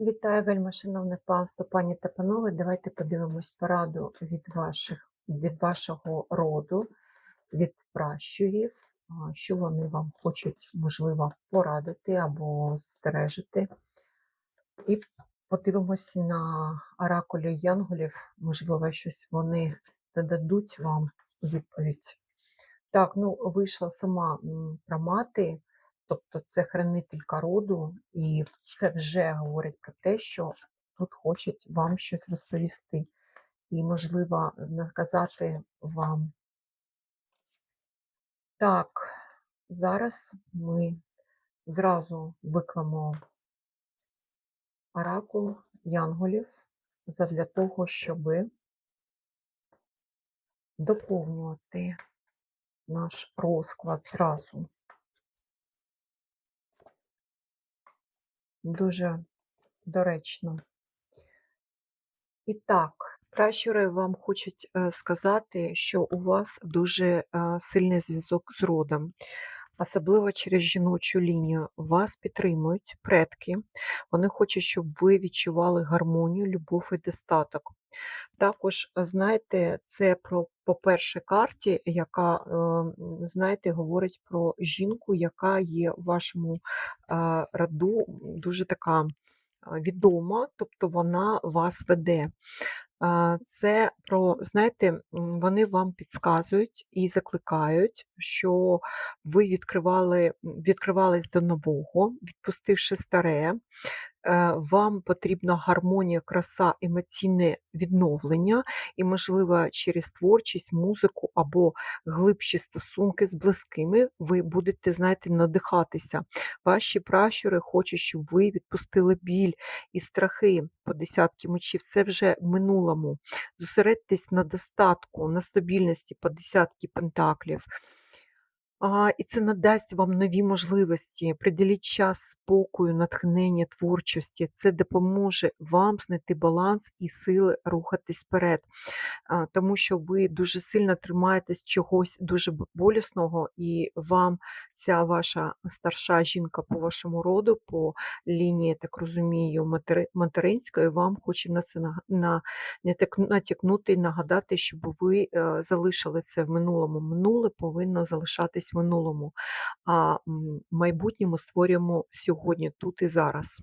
Вітаю, вельми шановне панство, пані та панове. Давайте подивимось пораду від ваших, від вашого роду, від пращурів, що вони вам хочуть, можливо, порадити або застережити. І подивимось на оракулі янголів, можливо, щось вони додадуть вам відповідь. Так, ну вийшла сама про мати, тобто це хранителька роду, і це вже говорить про те, що тут хочуть вам щось розповісти. І, можливо, наказати вам. Так, зараз ми зразу викламо оракул янголів задля того, щоб доповнювати наш розклад зразу. Дуже доречно. І так, пращури вам хочуть е, сказати, що у вас дуже е, сильний зв'язок з родом, особливо через жіночу лінію. Вас підтримують предки, вони хочуть, щоб ви відчували гармонію, любов і достаток. Також, е, знаєте, це про по першій карті, яка, е, знаєте, говорить про жінку, яка є в вашому е, роду дуже така відома, тобто вона вас веде. Це про, знаєте, вони вам підказують і закликають, що ви відкривали, відкривались до нового, відпустивши старе. Е, Вам потрібна гармонія, краса, емоційне відновлення, і, можливо, через творчість, музику або глибші стосунки з близькими ви будете, знаєте, надихатися. Ваші пращури хочуть, щоб ви відпустили біль і страхи по десятки мечів. Це вже в минулому. Зосередьтесь на достатку, на стабільності по десятки пентаклів. А, і це надасть вам нові можливості. Приділіть час спокою, натхнення, творчості. Це допоможе вам знайти баланс і сили рухатись вперед. А, Тому що ви дуже сильно тримаєтесь чогось дуже болісного, і вам ця ваша старша жінка по вашому роду, по лінії, так розумію, матери- материнської, вам хоче на це на, натяк- натякнути і нагадати, щоб ви е, залишили це в минулому. Минуле повинно залишатись в минулому, а майбутньому створюємо сьогодні, тут і зараз.